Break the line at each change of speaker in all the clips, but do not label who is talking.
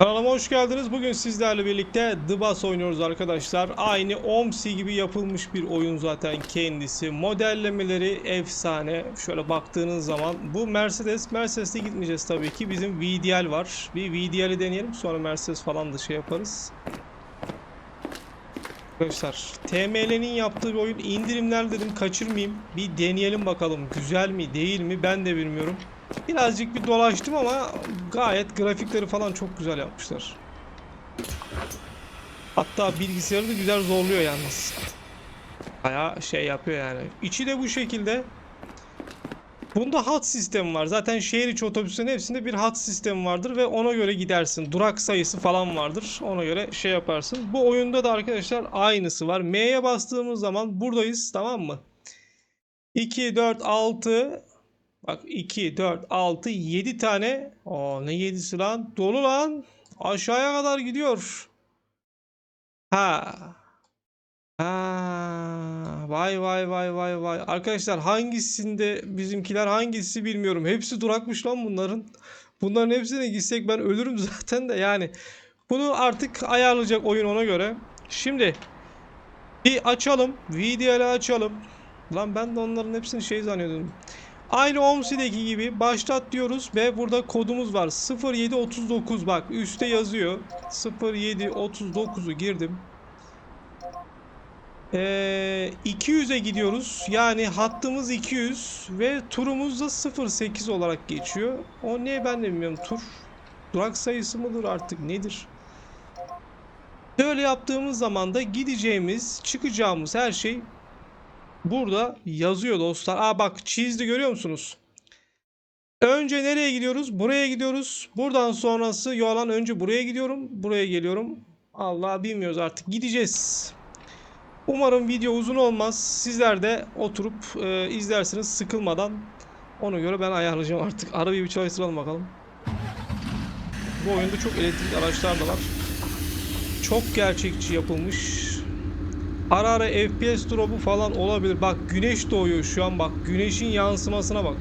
Kanalıma hoş geldiniz. Bugün sizlerle birlikte The Boss oynuyoruz arkadaşlar. Aynı OMSI gibi yapılmış bir oyun zaten kendisi. Modellemeleri efsane. Şöyle baktığınız zaman bu Mercedes. Mercedes'e gitmeyeceğiz tabii ki. Bizim VDL var. Bir VDL'i deneyelim. Sonra Mercedes falan da şey yaparız. Arkadaşlar TML'nin yaptığı bir oyun indirimler dedim kaçırmayayım. Bir deneyelim bakalım güzel mi değil mi ben de bilmiyorum. Birazcık bir dolaştım ama gayet grafikleri falan çok güzel yapmışlar. Hatta bilgisayarı da güzel zorluyor yalnız. Baya şey yapıyor yani. İçi de bu şekilde. Bunda hat sistemi var. Zaten şehir içi otobüslerin hepsinde bir hat sistemi vardır ve ona göre gidersin. Durak sayısı falan vardır. Ona göre şey yaparsın. Bu oyunda da arkadaşlar aynısı var. M'ye bastığımız zaman buradayız tamam mı? 2, 4, 6 Bak 2, 4, 6, 7 tane. Aa ne 7'si lan? Dolu lan. Aşağıya kadar gidiyor. Ha. Ha. Vay vay vay vay vay. Arkadaşlar hangisinde bizimkiler hangisi bilmiyorum. Hepsi durakmış lan bunların. Bunların hepsine gitsek ben ölürüm zaten de yani. Bunu artık ayarlayacak oyun ona göre. Şimdi bir açalım. VDL'i açalım. Lan ben de onların hepsini şey zannediyordum. Aynı OMSI'deki gibi başlat diyoruz ve burada kodumuz var. 0739 bak üstte yazıyor. 0739'u girdim. Ee, 200'e gidiyoruz. Yani hattımız 200 ve turumuz da 08 olarak geçiyor. O ne ben de bilmiyorum. Tur durak sayısı mıdır artık nedir? Böyle yaptığımız zaman da gideceğimiz, çıkacağımız her şey Burada yazıyor dostlar. Aa bak çizdi görüyor musunuz? Önce nereye gidiyoruz? Buraya gidiyoruz. Buradan sonrası yolan önce buraya gidiyorum. Buraya geliyorum. Allah bilmiyoruz artık. Gideceğiz. Umarım video uzun olmaz. Sizler de oturup e, izlersiniz sıkılmadan. Ona göre ben ayarlayacağım artık. Arabayı bir çalıştıralım bakalım. Bu oyunda çok elektrikli araçlar da var. Çok gerçekçi yapılmış. Ara ara FPS drop'u falan olabilir. Bak güneş doğuyor şu an bak. Güneşin yansımasına bak.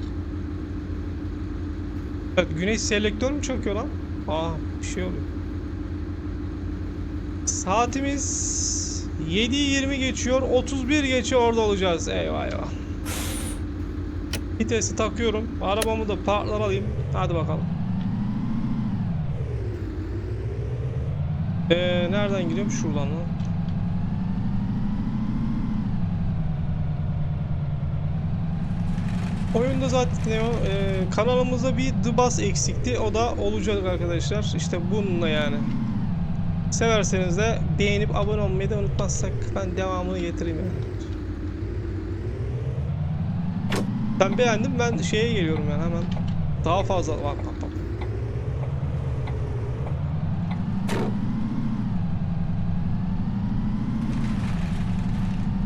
Evet güneş selektör mü çöküyor lan? Aa bir şey oluyor. Saatimiz 7.20 geçiyor. 31 geçe orada olacağız. Eyvah eyvah. Vitesi takıyorum. Arabamı da parklar alayım. Hadi bakalım. Ee, nereden gidiyorum? Şuradan lan. Oyunda zaten o e, kanalımızda bir The Boss eksikti. O da olacak arkadaşlar. İşte bununla yani. Severseniz de beğenip abone olmayı da unutmazsak ben devamını getireyim yani. Ben beğendim. Ben şeye geliyorum yani hemen. Daha fazla bak bak bak.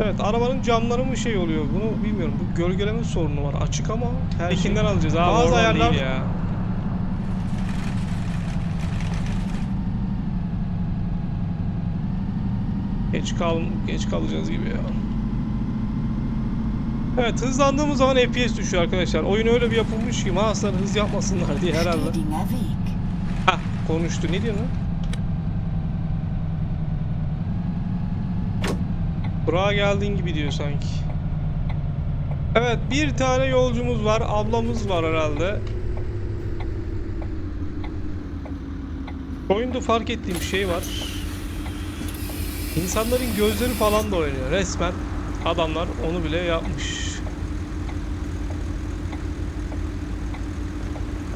Evet arabanın camları mı şey oluyor bunu bilmiyorum. Bu gölgeleme sorunu var. Açık ama her
Pekinden
şey.
alacağız abi.
Bazı ayarlar
ya.
geç kal geç kalacağız gibi ya. Evet hızlandığımız zaman FPS düşüyor arkadaşlar. Oyun öyle bir yapılmış ki mouse'lar hız yapmasınlar diye herhalde. Hah konuştu. Ne diyor lan? Burak'a geldiğin gibi diyor sanki. Evet bir tane yolcumuz var. Ablamız var herhalde. Oyunda fark ettiğim bir şey var. İnsanların gözleri falan da oynuyor. Resmen adamlar onu bile yapmış.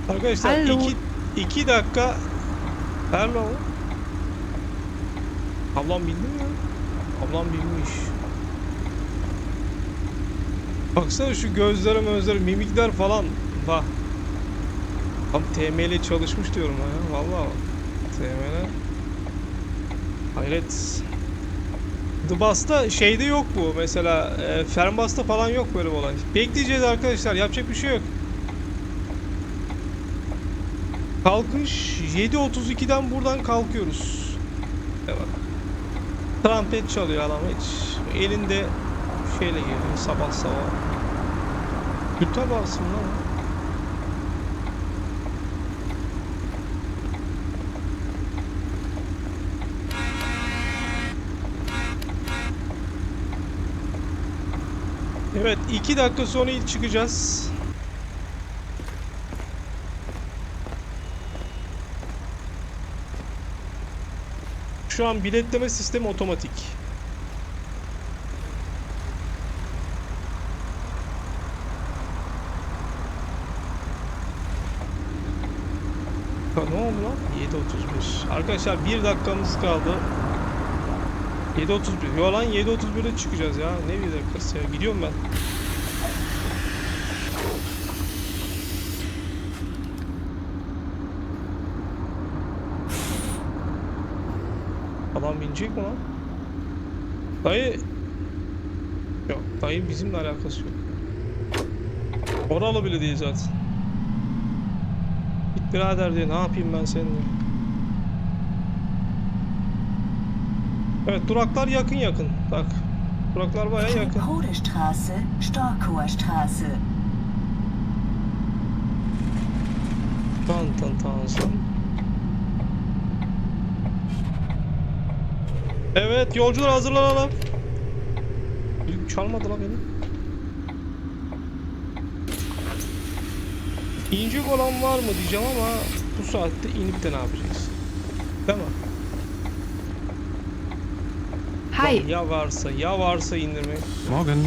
Arkadaşlar
Alo.
iki, iki dakika Hello. Ablam bildi mi ya? Ablam bilmiş. Baksana şu gözlere gözlere mimikler falan. Bak. Tam TML çalışmış diyorum ha. Vallahi bak. TML. Hayret. Boss'ta şeyde yok bu. Mesela e, Fernbus'ta falan yok böyle bir olay. Bekleyeceğiz arkadaşlar. Yapacak bir şey yok. Kalkış 7.32'den buradan kalkıyoruz. Evet. Trompet çalıyor adam hiç. Elinde şeyle geliyor sabah sabah. Güte baksın lan. Evet 2 dakika sonra ilk çıkacağız. Şu an biletleme sistemi otomatik. Ha, ne oldu lan? 7.31. Arkadaşlar 1 dakikamız kaldı. 7.31. Yo lan 7.31'de çıkacağız ya. Ne bir dakikası ya. Gidiyorum ben. Adam binecek mi lan? Dayı... Yok dayı bizimle alakası yok. Oralı bile değil zaten. Git birader diye ne yapayım ben seninle. Evet duraklar yakın yakın. Bak. Duraklar baya yakın.
Kodestraße, Storkower Straße.
Tan tan tansın. Evet yolcular hazırlanalım. Düdük çalmadı lan beni. İnecek olan var mı diyeceğim ama bu saatte inip de ne yapacağız? Değil mi? Lan Ya varsa ya varsa indirmek.
Morgen.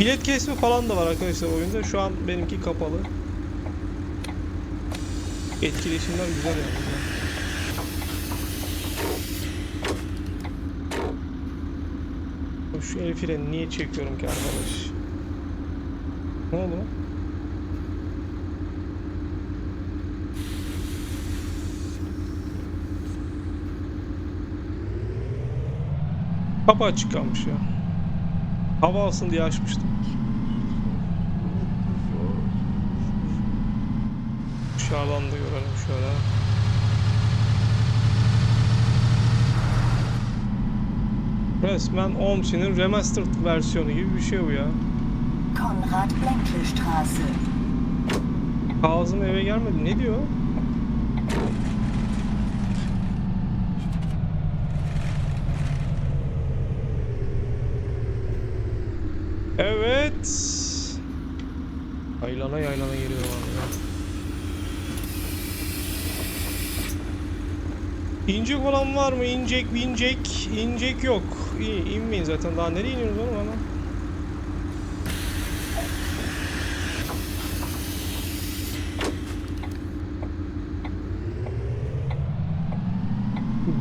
Bilet kesme falan da var arkadaşlar oyunda. Şu an benimki kapalı. Etkileşimler güzel yani. Şu el freni niye çekiyorum ki arkadaş? Ne oldu? Kapı açık kalmış ya. Hava alsın diye açmıştım. Da görelim şöyle. Resmen OMSI'nin remastered versiyonu gibi bir şey bu ya.
Konrad Straße.
Kazım eve gelmedi. Ne diyor? Evet. Yaylana yaylana geliyor abi. İncek olan var mı? İncek, binecek. İncek yok. İyi, inmeyin zaten. Daha nereye iniyoruz oğlum ama?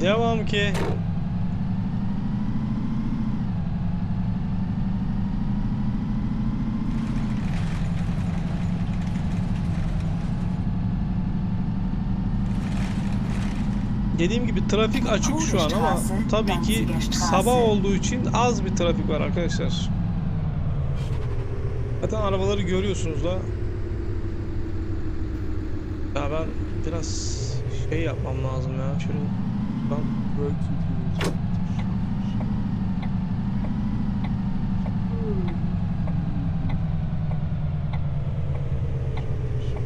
Devam ki. Dediğim gibi trafik açık şu an ama tabii ki sabah olduğu için az bir trafik var arkadaşlar. Zaten arabaları görüyorsunuz da. Ya ben biraz şey yapmam lazım ya. Şöyle ben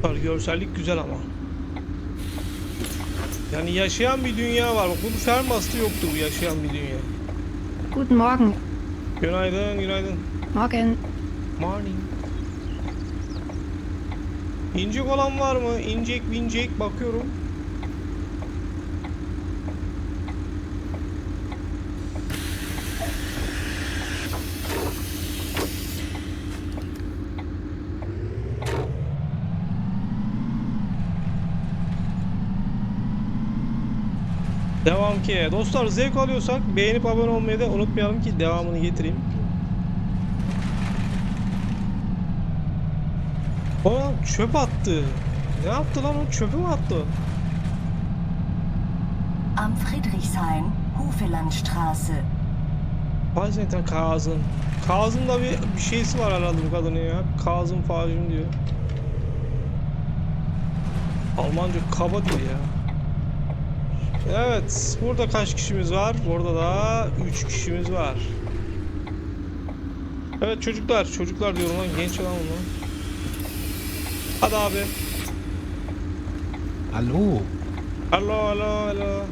Var, Görsellik güzel ama. Yani yaşayan bir dünya var. Bak bunun Fermas'ta yoktu bu yaşayan bir dünya.
Guten Morgen.
Günaydın, günaydın.
Morgen.
Morning. İncek olan var mı? İncek, bincek bakıyorum. Devam ki. Dostlar zevk alıyorsak beğenip abone olmayı da unutmayalım ki devamını getireyim. O çöp attı. Ne yaptı lan o? Çöpü mü attı?
Am Friedrichshain, Hufelandstraße.
Gerçekten Kazım. Kazım'da bir, bir şeysi var herhalde bu kadının ya. Kazım Facim diyor. Almanca kaba değil ya. Evet. Burada kaç kişimiz var? Burada da 3 kişimiz var. Evet çocuklar. Çocuklar diyorum lan. Genç olan bunlar. Hadi abi.
Hallo.
Alo alo alo.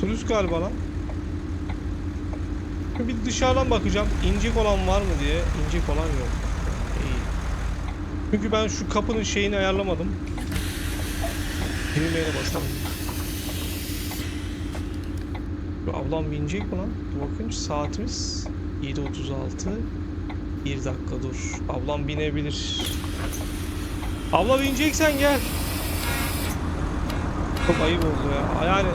Turist galiba lan. Bir dışarıdan bakacağım. İncek olan var mı diye. İncek olan yok. Çünkü ben şu kapının şeyini ayarlamadım. Düğmeye basalım. Şu ablam binecek mi lan? Bakayım saatimiz 7.36 1 dakika dur. Ablam binebilir. Abla bineceksen gel. Çok ayıp oldu ya. Yani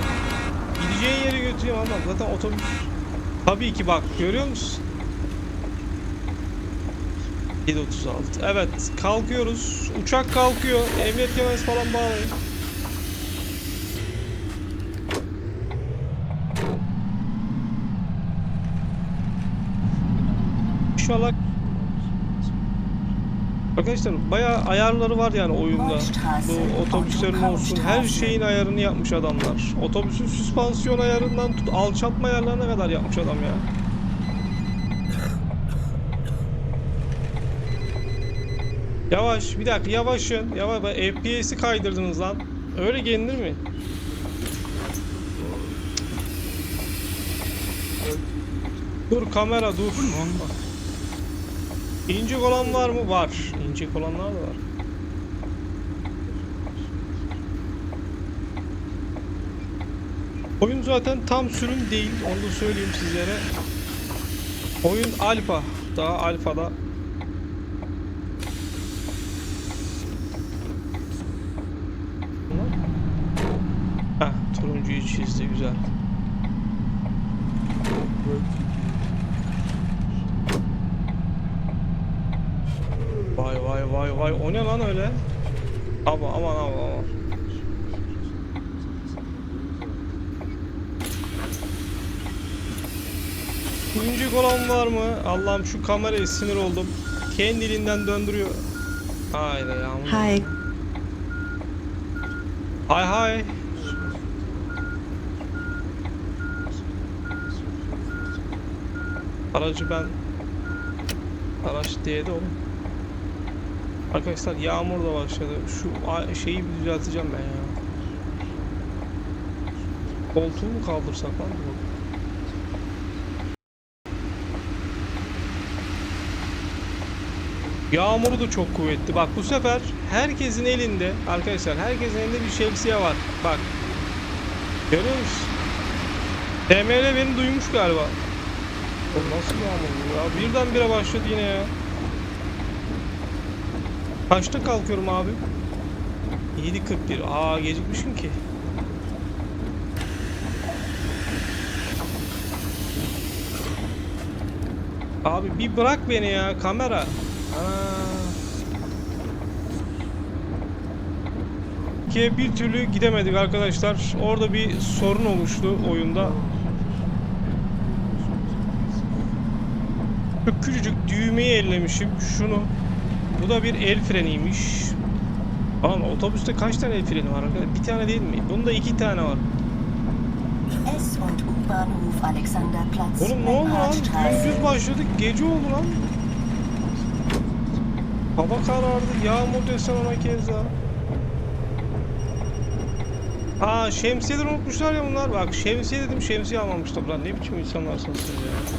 gideceğin yere götüreyim ama zaten otobüs. Tabii ki bak görüyor musun? 7.36 Evet kalkıyoruz. Uçak kalkıyor. Emniyet kemerinizi falan bağlayın. İnşallah Arkadaşlar bayağı ayarları var yani oyunda. Bu otobüslerin olsun her şeyin ayarını yapmış adamlar. Otobüsün süspansiyon ayarından tut alçaltma ayarlarına kadar yapmış adam ya. Yavaş bir dakika yavaşın. Yavaş FPS'i kaydırdınız lan. Öyle gelinir mi? Dur kamera dur. İncik olan var mı? Var. İncik olanlar da var. Oyun zaten tam sürüm değil. Onu da söyleyeyim sizlere. Oyun alfa. Daha alfada. Heh, turuncuyu çizdi güzel. Vay vay vay o ne lan öyle? Ama aman aman aman. İncik olan var mı? Allah'ım şu kameraya sinir oldum. Kendiliğinden döndürüyor. Haydi yağmur.
Hi.
Hay hay. Aracı ben Araç D'de oğlum. Arkadaşlar yağmur da başladı. Şu şeyi bir düzelteceğim ben ya. Koltuğu mu kaldırsak lan? Yağmuru da çok kuvvetli. Bak bu sefer herkesin elinde arkadaşlar herkesin elinde bir şemsiye var. Bak. Görüyor musun? TML beni duymuş galiba. O nasıl yağmur bu ya? Birdenbire başladı yine ya. Kaçta kalkıyorum abi? 7.41. Aa gecikmişim ki. Abi bir bırak beni ya kamera. Aa. Ki bir türlü gidemedik arkadaşlar. Orada bir sorun oluştu oyunda. Şu küçücük düğmeyi ellemişim. Şunu. Bu da bir el freniymiş. Lan otobüste kaç tane el freni var arkadaşlar? Bir tane değil mi? Bunda iki tane var.
S- und U-Bahnhof Alexanderplatz,
Oğlum ne oldu lan? Gündüz başladık. Gece oldu lan. Hava karardı. Yağmur desen ona keza. Ha şemsiyeleri unutmuşlar ya bunlar. Bak şemsiye dedim şemsiye almamışlar. Lan ne biçim insanlarsınız siz ya.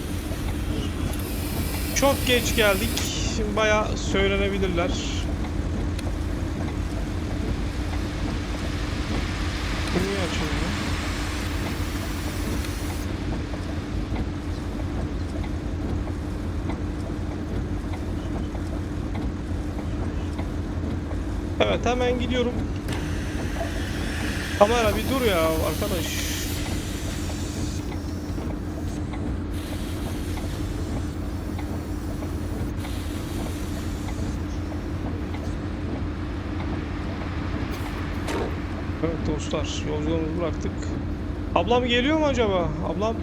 Çok geç geldik. Şimdi bayağı söylenebilirler. Niye açılmıyor? Evet hemen gidiyorum. Kamera bir dur ya arkadaş. Evet dostlar yolculuğumuzu bıraktık. Ablam geliyor mu acaba? Ablam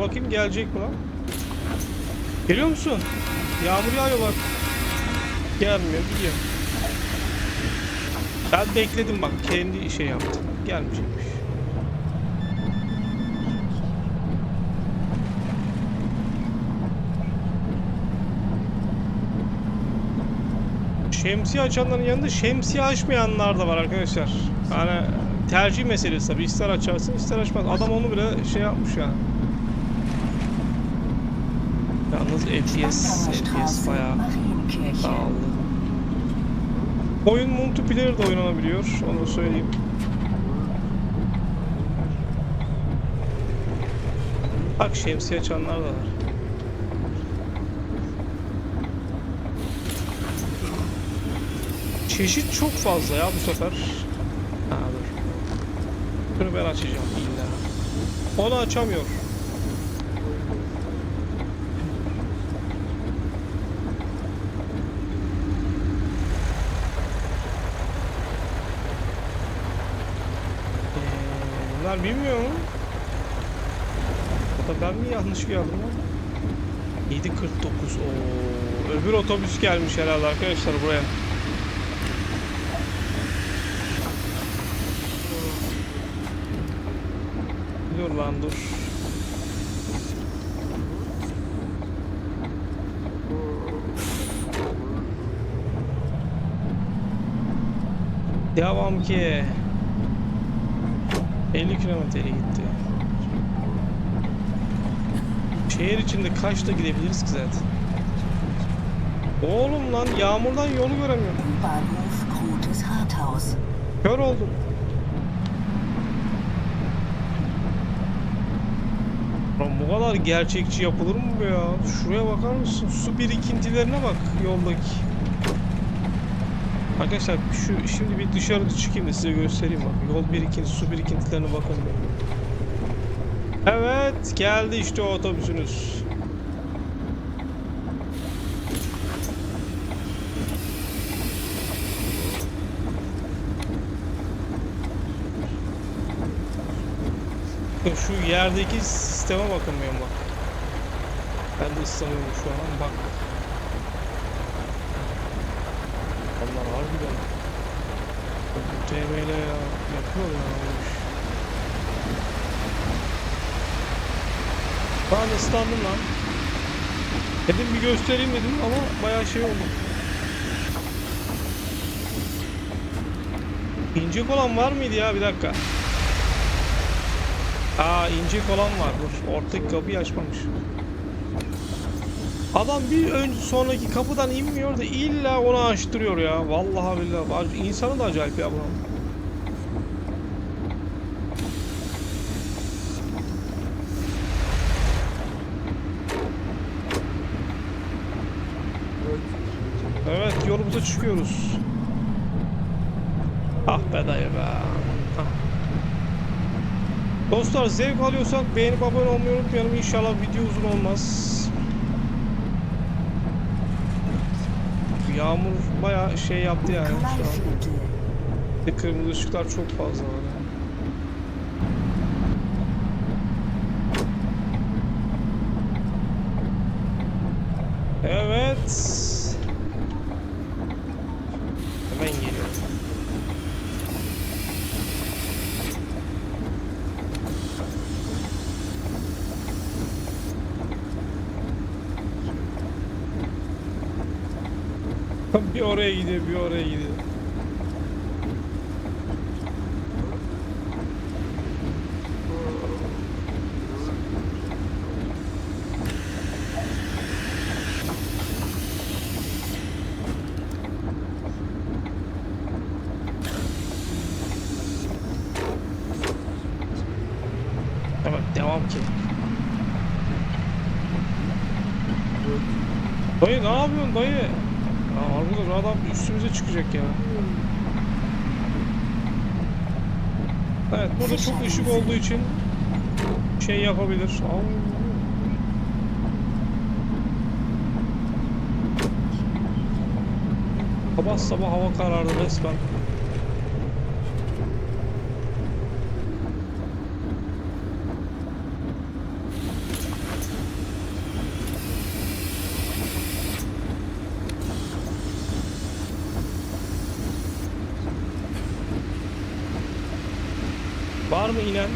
bakayım gelecek mi lan? Geliyor musun? Yağmur yağıyor bak. Gelmiyor gidiyor. Ben bekledim bak kendi şey yaptım. Gelmeyecekmiş. Şemsiye açanların yanında şemsiye açmayanlar da var arkadaşlar. Yani tercih meselesi tabii. İster açarsın ister açmaz. Adam onu bile şey yapmış ya. Yalnız FPS, FPS bayağı. Aldı. Oyun multiplayer de oynanabiliyor. Onu söyleyeyim. Bak şemsiye açanlar da var. Çeşit çok fazla ya bu sefer. Ha dur. Şunu ben açacağım illa. Onu açamıyor. Ee, bunlar bilmiyor mu? Ya da ben mi yanlış geldim lan? 7.49 Oo, öbür otobüs gelmiş herhalde arkadaşlar buraya. Lan dur. Devam ki. 50 kilometre gitti. Şehir içinde kaçta gidebiliriz ki zaten? Oğlum lan yağmurdan yolu göremiyorum. Kör oldum. Lan bu kadar gerçekçi yapılır mı bu ya? Şuraya bakar mısın? Su birikintilerine bak yoldaki. Arkadaşlar şu şimdi bir dışarı çıkayım da size göstereyim bak. Yol birikintisi, su birikintilerine bakın. Evet, geldi işte o otobüsünüz. Şu yerdeki sisteme bakılmıyor bak. Ben de ıslanıyorum şu an bak. Allah harbiden. TML ya yapıyor ya. Ben ıslandım lan. Dedim bir göstereyim dedim ama bayağı şey oldu. İnecek olan var mıydı ya bir dakika. Aa inecek olan var. Dur. Ortadaki kapıyı açmamış. Adam bir ön sonraki kapıdan inmiyor da illa onu açtırıyor ya. Vallahi billahi. İnsanı da acayip ya bu. Evet yolumuza çıkıyoruz. Ah be dayı be. Dostlar zevk alıyorsak beğenip abone olmayı unutmayalım. İnşallah video uzun olmaz. Yağmur bayağı şey yaptı yani şu an. Bir Kırmızı ışıklar çok fazla var. yani. Evet. Hemen geliyorum. Bir oraya gidiyor, bir oraya gidiyor. Ki. Dayı ne yapıyorsun dayı? Harbiden adam üstümüze çıkacak ya. Evet burada çok ışık olduğu için şey yapabilir. Au. Sabah sabah hava karardı resmen. Var mı inen?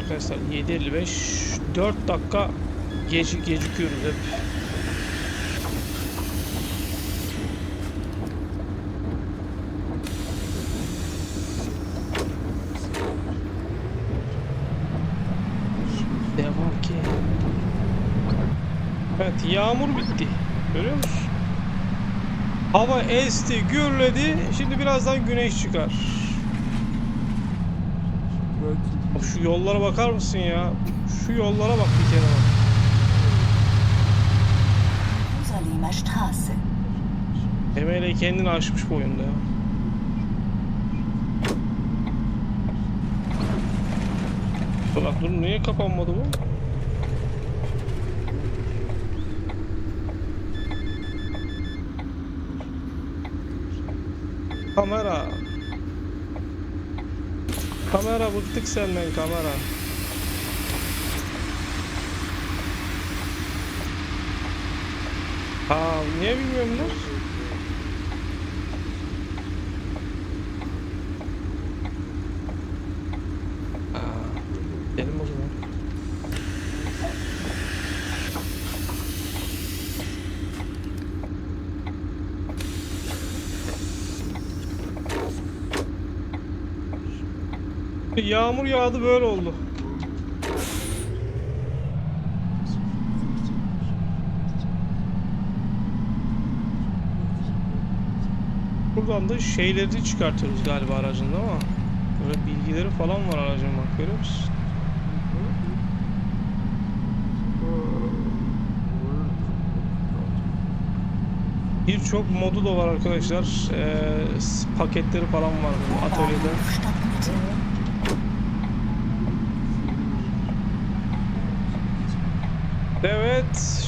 Arkadaşlar 7.55 4 dakika geç, gecikiyoruz hep. Devam ki. Evet yağmur bitti. Görüyor musun? Hava esti, gürledi. Şimdi birazdan güneş çıkar. Of, Şu yollara bakar mısın ya? Şu yollara bak bir kere bak.
Jerusalemer Straße.
Emele kendini aşmış bu oyunda ya. Bak dur niye kapanmadı bu? Kamera. Kamera bıktık senden kamera. Ha niye bilmiyorum lan? Aa, gidelim o zaman. Yağmur yağdı böyle oldu. Buradan da şeyleri çıkartıyoruz galiba aracın ama böyle bilgileri falan var aracın bak görüyor musun? Birçok modu da var arkadaşlar. Ee, paketleri falan var atölyede.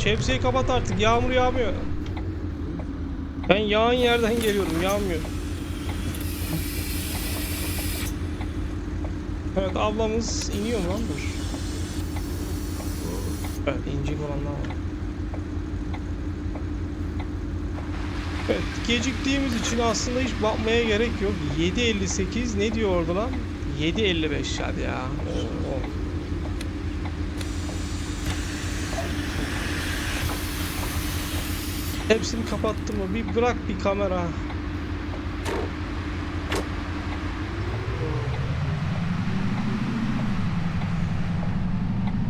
Şemsiyeyi kapat artık. Yağmur yağmıyor. Ben yağan yerden geliyorum, yağmıyor. Evet, ablamız iniyor mu lan dur. Evet, inecek olanlar var. Evet, geciktiğimiz için aslında hiç bakmaya gerek yok. 7.58 ne diyor orada lan? 7.55 hadi ya. Oo, Hepsini kapattım mı? Bir bırak bir kamera.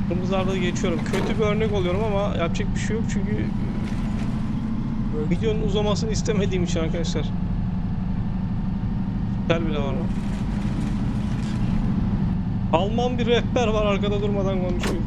Kırmızılarda geçiyorum. Kötü bir örnek oluyorum ama yapacak bir şey yok çünkü videonun uzamasını istemediğim için arkadaşlar. Tel bile var mı? Alman bir rehber var arkada durmadan konuşuyor.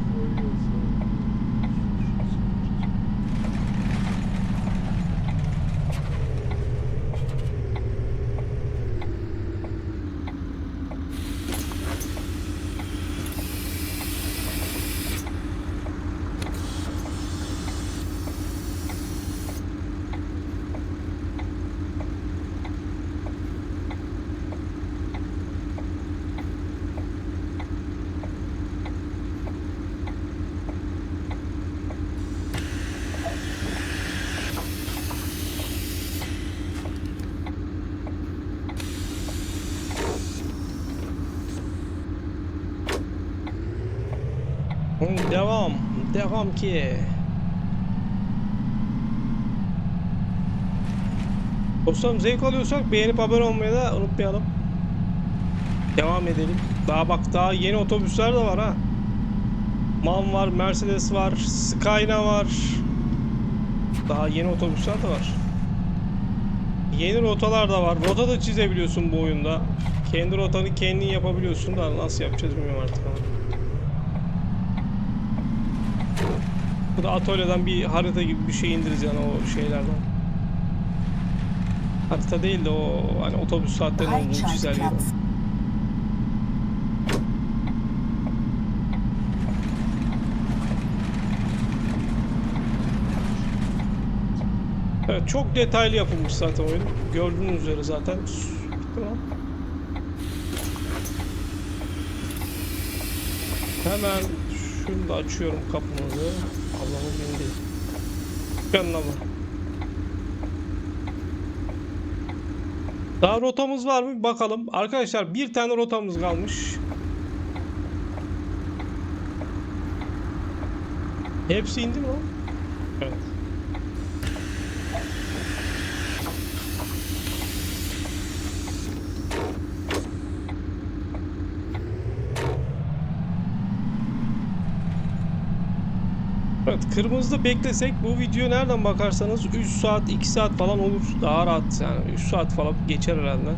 Hı, Devam. Devam ki. Dostlarım zevk alıyorsak beğenip abone olmayı da unutmayalım. Devam edelim. Daha bak daha yeni otobüsler de var ha. MAN var, Mercedes var, Skyna var. Daha yeni otobüsler de var. Yeni rotalar da var. Rota da çizebiliyorsun bu oyunda. Kendi rotanı kendin yapabiliyorsun da nasıl yapacağız bilmiyorum artık ama. Bu da atölyeden bir harita gibi bir şey yani o şeylerden. Harita değil de o hani otobüs saatlerinin olduğu çizelge.
Breitscheidplatz.
Evet çok detaylı yapılmış zaten oyun. Gördüğünüz üzere zaten. Hemen şunu da açıyorum kapımızı. Allah'ım bindi. Yanına mı? Daha rotamız var mı? Bakalım. Arkadaşlar bir tane rotamız kalmış. Hepsi indi mi lan? Evet. Evet kırmızıda beklesek bu video nereden bakarsanız 3 saat 2 saat falan olur. Daha rahat yani 3 saat falan geçer herhalde.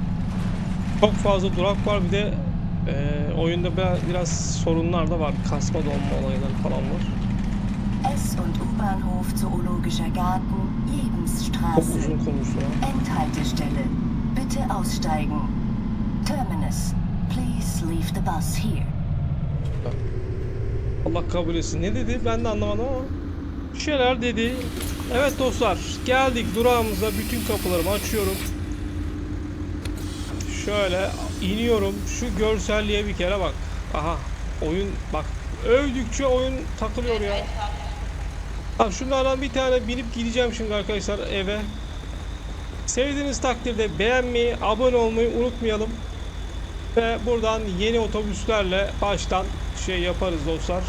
Çok fazla durak var bir de e, oyunda biraz, biraz sorunlar da var. Kasma donma olayları falan var.
S- und U-Bahnhof Zoologischer Garten, Lebensstraße. Endhaltestelle. Bitte aussteigen. Terminus. Please leave the bus here.
Allah kabul etsin. Ne dedi? Ben de anlamadım ama. Bir şeyler dedi. Evet dostlar. Geldik durağımıza. Bütün kapılarımı açıyorum. Şöyle iniyorum. Şu görselliğe bir kere bak. Aha. Oyun bak. Övdükçe oyun takılıyor ya. Tamam şunlardan bir tane binip gideceğim şimdi arkadaşlar eve. Sevdiğiniz takdirde beğenmeyi, abone olmayı unutmayalım. Ve buradan yeni otobüslerle baştan şey yaparız dostlar.